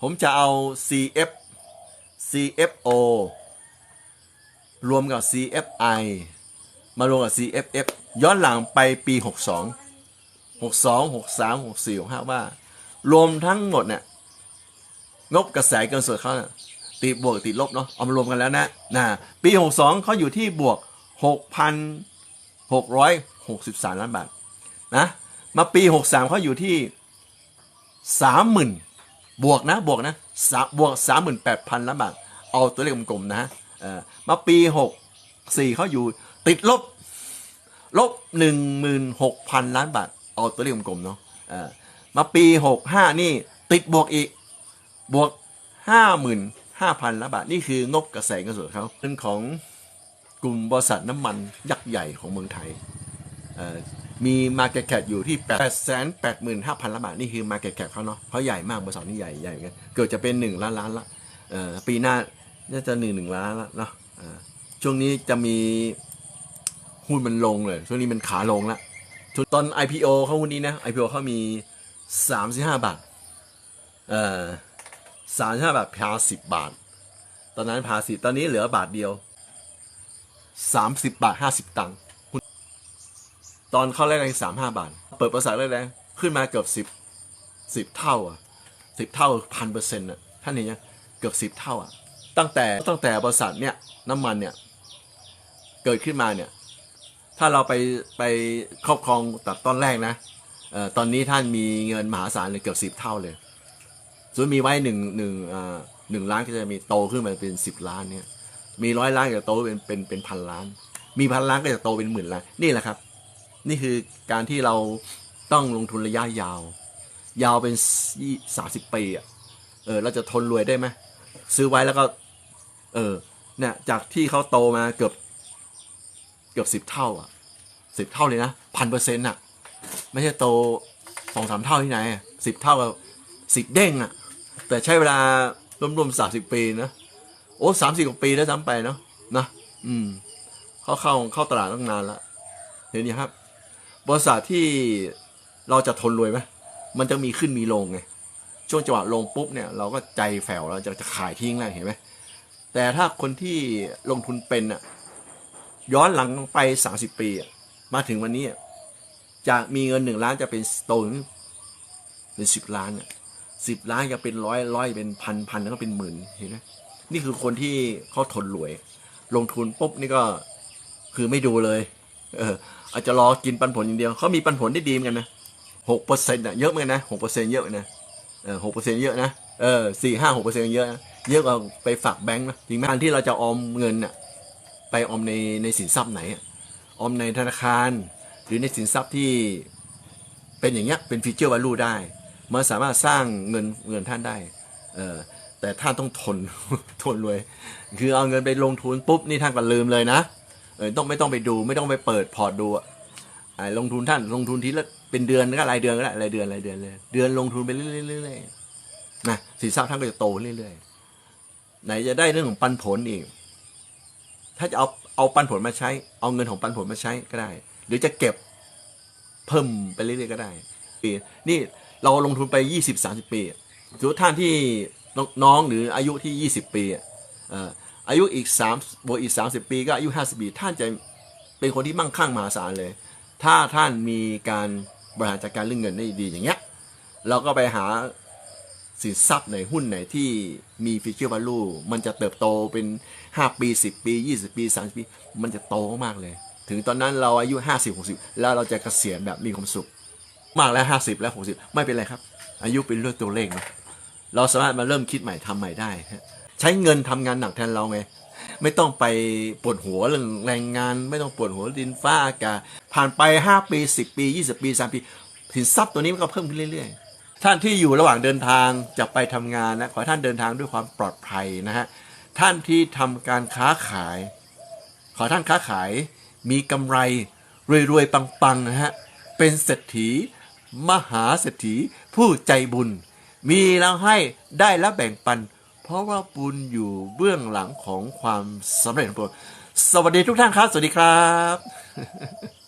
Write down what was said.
ผมจะเอา CF CFO รวมกับ CFI มารวมกับ CFF ย้อนหลังไปปี 62 62 63 64 65 ว่า รวมทั้งหมดเนี่ยงบกระแสเกินส่วนเขาติดบวกติดลบเนาะเอามารวมกันแล้วนะนะปี 62เขาอยู่ที่บวก 6,663 ล้านบาทนะมาปี 63เขาอยู่ที่ 30,000 บวกนะบวกนะสามบวก38,000ล้านบาทเอาตัวเลขกลมๆนะเออมาปี64เขาอยู่ติดลบลบ16,000ล้านบาทเอาตัวเลขกลมๆเนาะมาปี65นี่ติดบวกอีกบวก55,000ล้านบาทนี่คืองบกระแสเงินสดเขาเป็นของกลุ่มบริษัทน้ำมันยักษ์ใหญ่ของเมืองไทย มี Market Cap อยู่ที่885,000ล้านบาท นี่คือ Market Cap เขาเนาะเพราะใหญ่มากบริษัทนี้ใหญ่ใหญ่กันเกิดจะเป็น 1 ล้านล้านละปีหน้าน่าจะ1 1ล้านละเนาะช่วงนี้จะมีหุ้นมันลงเลย ช่วงนี้มันขาลงล้วทุนตอน IPO เขาวันนี้นะ IPO เขามี 35 บาทเอ่อ35 บาทพาสิบบาท ตอนนั้นพาสิตอนนี้เหลือบาทเดียว 30 บาท 50 ตังค์ ตอนเข้าแรกๆ35บาท เปิดบริษัทแรกๆขึ้นมาเกือบ10 10เท่าอะ10เท่าพันเปอร์เซ็นต์อะท่านเห็นยังเกือบ10เท่าอะ ตั้งแต่ตั้งแต่บริษัทเนี่ยน้ำมันเนี่ยเกิดขึ้นมาเนี่ย ถ้าเราไปไปครอบครองตัดตอนแรกนะเอ่อตอนนี้ท่านมีเงินมหาศาลเลยเกือบสิบเท่าเลยส่วนมีไว้หนึ่งหนึ่งอ่าหนึ่งล้านก็จะมีโตขึ้นมาเป็นสิบล้านเนี่ย มีร้อยล้านก็จะโตเป็นเป็นเป็นพันล้าน มีพันล้านก็จะโตเป็นหมื่นล้าน นี่แหละครับ นี่คือการที่เราต้องลงทุนระยะยาว ยาวเป็นสามสิบปีอะเออเราจะทนรวยได้ไหมซื้อไว้แล้วก็ เออ เนี่ย จากที่เขาโตมาเกือบ เกือบสิบเท่า อะสิบเท่าเลยนะพันเปอร์เซ็นต์อะ ไม่ใช่โตสองสามเท่าที่ไหนสิบเท่ากับสิบเด้งอะ แต่ใช้เวลารวมๆสามสิบปีนะโอ้สามสิบกว่าปีแล้วซ้ำไปเนาะนะอืม เข้าเข้าเข้าตลาดตั้งนานล้วเดี๋ยวนี้ครับ บริษัทที่เราจะทนรวยไหมมันจะมีขึ้นมีลงไงช่วงจังหวะลงปุ๊บเนี่ยเราก็ใจแผ่วเราจะจะขายทิ้งแล้วเห็นไหมแต่ถ้าคนที่ลงทุนเป็นอะย้อนหลังไปสามสิบปีอะมาถึงวันนี้อะมีเงินหนึ่งล้านจะเป็นโตถึงเป็นสิบล้านสิบล้านจะเป็นร้อยร้อยเป็นพันพันแล้วก็เป็นหมื่นเห็นไหมนี่คือคนที่เขาทนรวย ลงทุนปุ๊บนี่ก็คือไม่ดูเลย เออ อาจจะรอกินปันผลอย่างเดียวเขามีปันผลได้ดีเหมือนกันนะหกเปอร์เซ็นต์อะเยอะเหมือนกันนะหกเปอร์เซ็นต์เยอะนะเออหกเปอร์เซ็นต์เยอะนะเออสี่ห้าหกเปอร์เซ็นต์เยอะนะเยอะกว่าไปฝากแบงก์นะจริงไหมการที่เราจะออมเงินอะไปออมในในสินทรัพย์ไหนออมในธนาคาร หรือในสินทรัพย์ที่เป็นอย่างเงี้ยเป็นฟีเจอร์ว l ลูได้มันสามารถสร้างเงินเงินท่านได้เออแต่ท่านต้องทนทนรวย คือเอาเงินไปลงทุนปุ๊บนี่ท่านก็ลืมเลยนะ เออต้องไม่ต้องไปดู ไม่ต้องไปเปิดพอร์ตดูอะลงทุนท่านลงทุนทีละเป็นเดือนก็รายเดือนก็ได้รายเดือนรายเดือนเลยเดือนลงทุนไปเรื่อยๆนะสินทรัพย์ท่านก็จะโตเรื่อยๆไหนจะได้เรื่องของปันผลอีก ถ้าจะเอาเอาปันผลมาใช้ เอาเงินของปันผลมาใช้ก็ได้ หรือจะเก็บเพิ่มไปเรื่อยๆก็ได้ปีนี่เราลงทุนไปยี่สิบสามสิบปีอะสมมติท่านที่น้องหรืออายุที่ยี่สิบปีอะเอายุอีกสามบวกอีกสามสิบปีก็อายุห้าสิบปีท่านจะเป็นคนที่มั่งคั่งมหาศาลเลย ถ้าท่านมีการบริหารจัดการเรื่องเงินได้ดีอย่างเงี้ย เราก็ไปหาสินทรัพย์ในหุ้นไหนที่มีฟิชเชอร์ v า l ูมันจะเติบโตเป็น 5 ปี 10 ปี 20 ปี 30 ปี มันจะโตมากเลย ถึงตอนนั้นเราอายุ 50 60 แล้วเราจะเกษียณแบบมีความสุข มากแล้ว 50 แล้ว 60 ไม่เป็นไรครับ อายุเป็นเรื่องตัวเลขเนาะเราสามารถมาเริ่มคิดใหม่ทำใหม่ได้ ใช้เงินทำงานหนักแทนเราไงไม่ต้องไปปวดหัวเรื่องแรงงาน ไม่ต้องปวดหัวดินฟ้าอากาศผ่านไป 5 ปี 10 ปี 20 ปี 3 ปีสินทรัพย์ตัวนี้มันก็เพิ่มขึ้นเรื่อยๆ ท่านที่อยู่ระหว่างเดินทางจะไปทำงานนะขอท่านเดินทางด้วยความปลอดภัยนะฮะท่านที่ทำการค้าขาย ขอท่านค้าขายมีกำไรรวยๆปังๆนะฮะเป็นเศรษฐี มหาเศรษฐี ผู้ใจบุญ มีแล้วให้ได้แล้วแบ่งปัน ราะว่าบุญอยู่เบื้องหลังของความสำเร็จของตัวสวัสดีทุกท่านครับ สวัสดีครับ